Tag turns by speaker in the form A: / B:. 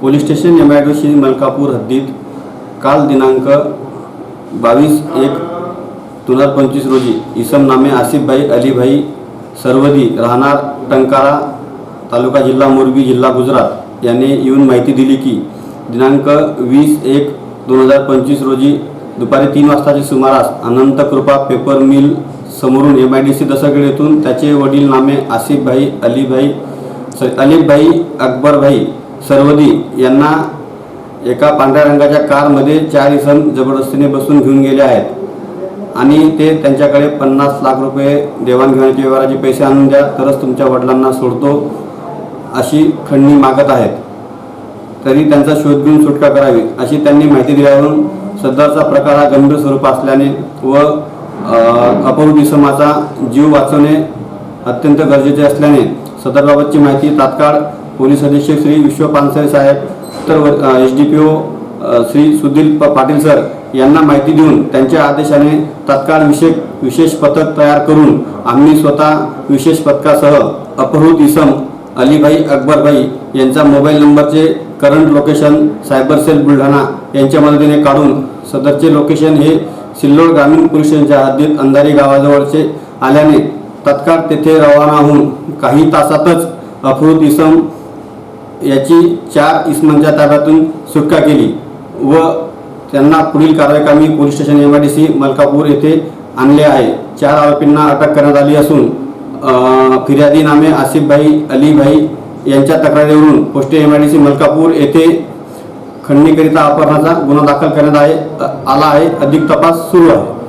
A: Police station M I D Malkapur हद्दीत काल दिनांक बावीस एक दोन हजार पंचवीस रोजी इसम नामे आसिफभाई अलीभाई सर्वदी राहणार टंकारा तालुका जिल्हा मोरबी जिल्हा गुजरात यांनी येऊन माहिती दिली की दिनांक वीस एक दोन हजार पंचवीस रोजी दुपारी तीन वाजताच्या सुमारास अनंत कृपा पेपर मिल समोरून M I D C Dasgad येथून त्याचे वडील नामे आसिफभाई अलीभाई सॉरी अलिफभाई अकबरभाई सर्वदी यांना एका पांढऱ्या रंगाच्या कारमध्ये चार इसम जबरदस्तीने बसून घेऊन गेले आहेत. आणि ते त्यांच्याकडे पन्नास लाख रुपये देवाणघेवाणीचे व्यवहाराचे पैसे आणून द्या तरच तुमच्या वडिलांना सोडतो अशी खंडणी मागत आहेत. तरी त्यांचा शोध घेऊन सुटका करावी अशी त्यांनी माहिती दिल्यावरून सदरचा प्रकार हा गंभीर स्वरूप असल्याने व अ, अपहृत इसमाचा जीव वाचवणे अत्यंत गरजेचे असल्याने सदरबाबतची माहिती तात्काळ पोलीस अधीक्षक श्री विश्व पानसरे साहेब तर S D P O Shri Sudhir प- पाटील सर यांना माहिती देऊन त्यांच्या आदेशाने तत्काळ विशेष विशेष पथक तयार करून आम्ही स्वतः विशेष पथकासह अपहृत इसम अलीभाई अकबरभाई यांचा मोबाईल नंबरचे current location cyber cell Buldhana यांच्या मदतीने काढून सदरचे लोकेशन हे सिल्लोड ग्रामीण पुरुषांच्या हद्दीत अंधारी गावाजवळचे आल्याने तत्काळ तेथे रवाना होऊन काही तासातच अफरूत इसम याची चार इसमांच्या ताब्यातून सुटका केली व त्यांना पुढील कारवाई police station M I D C Malkapur येथे आणले आहे. चार आरोपींना अटक करण्यात आली असून फिर्यादीनामे फिर्यादी नामे आसिफभाई अलीभाई यांच्या तक्रारीवरून post M I D C Malkapur येथे खंडणीकरिता अपहरणाचा गुन्हा दाखल करण्यात आहे आला आहे. अधिक तपास सुरू आहे.